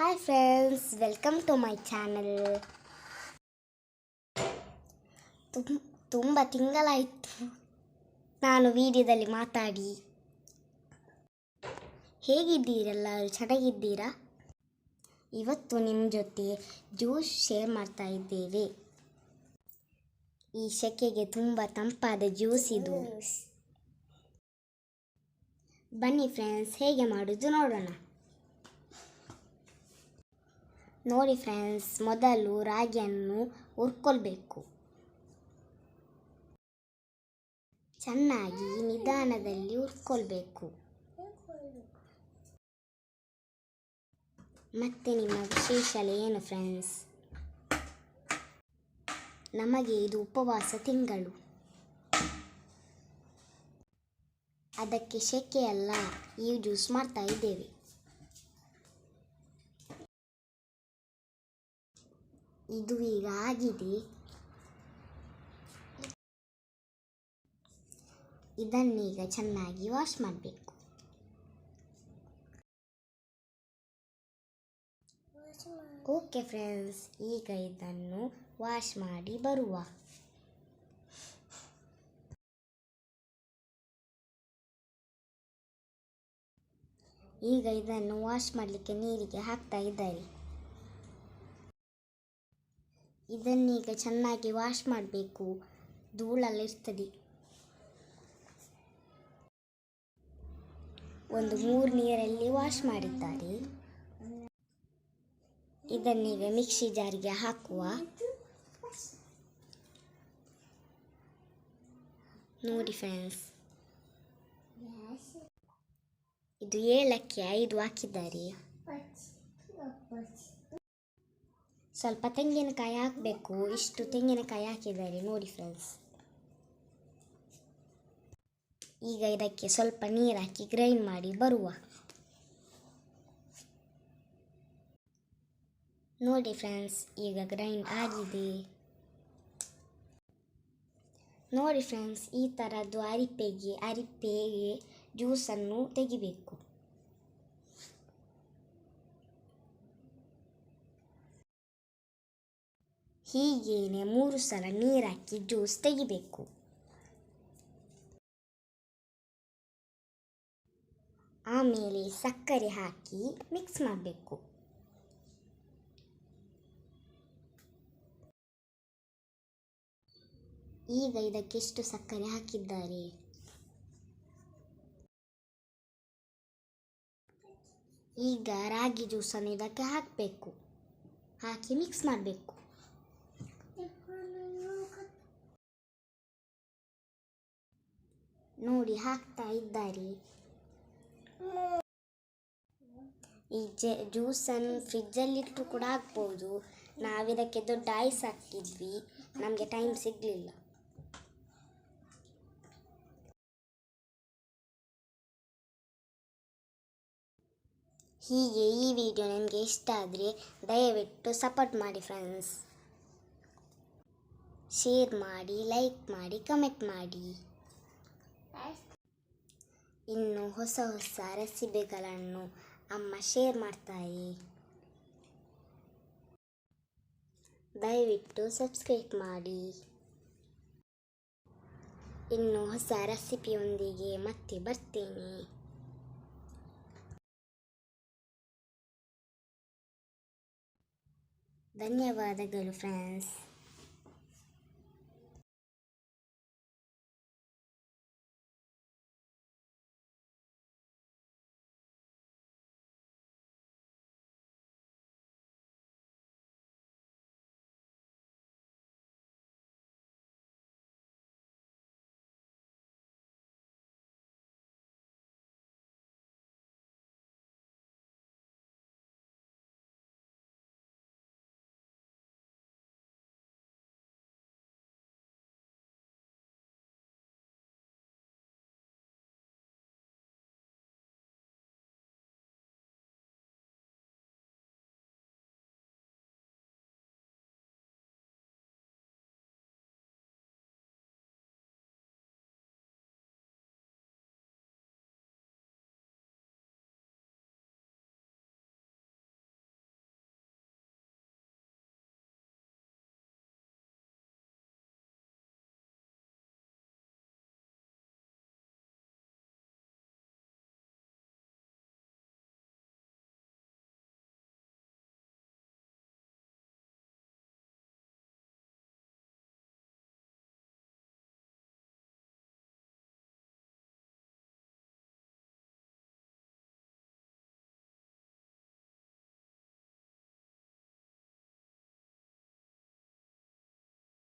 Hi friends welcome to my channel ತುಂಬ ತುಂಬ ತಿಂಗಳಾಯಿತು. ನಾನು ವಿಡಿಯೋದಲ್ಲಿ ಮಾತಾಡಿ. ಹೇಗಿದ್ದೀರೆಲ್ಲರೂ ಚೆನ್ನಾಗಿದ್ದೀರಾ? ಇವತ್ತು ನಿಮ್ಮ ಜೊತೆ ಜ್ಯೂಸ್ ಶೇರ್ ಮಾಡ್ತಾ ಇದ್ದೇವೆ. ಈ ಸೆಕೆಗೆ ತುಂಬ ತಂಪಾದ ಜ್ಯೂಸ್ ಇದು. ಬನ್ನಿ ಫ್ರೆಂಡ್ಸ್ ಹೇಗೆ ಮಾಡೋದು ನೋಡೋಣ. ನೋಡಿ ಫ್ರೆಂಡ್ಸ್ ಮೊದಲು ರಾಗಿಯನ್ನು ಹುರ್ಕೊಳ್ಬೇಕು. ಚೆನ್ನಾಗಿ ನಿಧಾನದಲ್ಲಿ ಹುರ್ಕೊಳ್ಬೇಕು. ಮತ್ತೆ ನಿಮ್ಮ ವಿಶೇಷ ಏನು ಫ್ರೆಂಡ್ಸ್ ನಮಗೆ ಇದು ಉಪವಾಸ ತಿಂಗಳು. ಅದಕ್ಕೆ ಶೆಕೆ ಅಲ್ಲ, ಈ ಜ್ಯೂಸ್ ಮಾಡ್ತಾ ಇದ್ದೇವೆ. ಇದು ಈಗ ಆಗಿದೆ ಇದನ್ನೀಗ ಚೆನ್ನಾಗಿ ವಾಶ್ ಮಾಡಬೇಕು. ಓಕೆ ಫ್ರೆಂಡ್ಸ್, ಈಗ ಇದನ್ನು ವಾಶ್ ಮಾಡಿ ಬರುವ. ಈಗ ಇದನ್ನು ವಾಶ್ ಮಾಡಲಿಕ್ಕೆ ನೀರಿಗೆ ಹಾಕ್ತಾ ಇದ್ದಾರೆ ಇದನ್ನೀಗ ಚೆನ್ನಾಗಿ ವಾಶ್ ಮಾಡಬೇಕು. ಧೂಳೆಲ್ಲ ಇರ್ತದೆ. ಒಂದು ಮೂರು ನೀರಲ್ಲಿ ವಾಶ್ ಮಾಡಿದ್ದಾರೆ. ಇದನ್ನೀಗ ಮಿಕ್ಸಿ ಜಾರಿಗೆ ಹಾಕುವ. ನೋಡಿ ಫ್ರೆಂಡ್ಸ್ ಇದು ಏಲಕ್ಕಿ ಐದು ಹಾಕಿದ್ದಾರೆ. ಸ್ವಲ್ಪ ತೆಂಗಿನಕಾಯಿ ಹಾಕಬೇಕು. ಇಷ್ಟು ತೆಂಗಿನಕಾಯಿ ಹಾಕಿದ್ದಾರೆ ನೋಡಿ ಫ್ರೆಂಡ್ಸ್ ಈಗ ಇದಕ್ಕೆ ಸ್ವಲ್ಪ ನೀರು ಹಾಕಿ ಗ್ರೈಂಡ್ ಮಾಡಿ ಬರುವ. ನೋಡಿ ಫ್ರೆಂಡ್ಸ್ ಈಗ ಗ್ರೈಂಡ್ ಆಗಿದೆ. ನೋಡಿ ಫ್ರೆಂಡ್ಸ್ ಈ ಥರದ್ದು ಅರಿಪೆಗೆ ಅರಿಪೆಗೆ ಜ್ಯೂಸನ್ನು ತೆಗಿಬೇಕು. ಹೀಗೇನೆ ಮೂರು ಸಲ ನೀರಾಕಿ ಜ್ಯೂಸ್ ತೆಗಿಬೇಕು. ಆಮೇಲೆ ಸಕ್ಕರೆ ಹಾಕಿ ಮಿಕ್ಸ್ ಮಾಡಬೇಕು. ಈಗ ಇದಕ್ಕೆ ಎಷ್ಟು ಸಕ್ಕರೆ ಹಾಕಿದ್ದಾರೆ? ಈಗ ರಾಗಿ ಜ್ಯೂಸನ್ನು ಇದಕ್ಕೆ ಹಾಕಬೇಕು. ಹಾಕಿ ಮಿಕ್ಸ್ ಮಾಡಬೇಕು. ನೋಡಿ ಹಾಕ್ತಾ ಇದ್ದಾರೆ. ಈ ಜೆ ಜ್ಯೂಸನ್ನು ಫ್ರಿಜ್ಜಲ್ಲಿಟ್ಟು ಕೂಡ ಹಾಕ್ಬೋದು. ನಾವಿದಕ್ಕೆ ದೊಡ್ಡ ಐಸ್ ಹಾಕ್ತಿದ್ವಿ. ನಮಗೆ ಟೈಮ್ ಸಿಗಲಿಲ್ಲ. ಹೀಗೆ ಈ ವಿಡಿಯೋ ನಿಮಗೆ ಇಷ್ಟ ಆದರೆ ದಯವಿಟ್ಟು ಸಪೋರ್ಟ್ ಮಾಡಿ ಫ್ರೆಂಡ್ಸ್ ಶೇರ್ ಮಾಡಿ ಲೈಕ್ ಮಾಡಿ ಕಮೆಂಟ್ ಮಾಡಿ. ಇನ್ನು ಹೊಸ ಹೊಸ ರೆಸಿಪಿಗಳನ್ನು ಅಮ್ಮ ಶೇರ್ ಮಾಡ್ತಾಯಿ ದಯವಿಟ್ಟು ಸಬ್ಸ್ಕ್ರೈಬ್ ಮಾಡಿ. ಇನ್ನು ಹೊಸ ರೆಸಿಪಿಯೊಂದಿಗೆ ಮತ್ತೆ ಬರ್ತೇನೆ. ಧನ್ಯವಾದಗಳು ಫ್ರೆಂಡ್ಸ್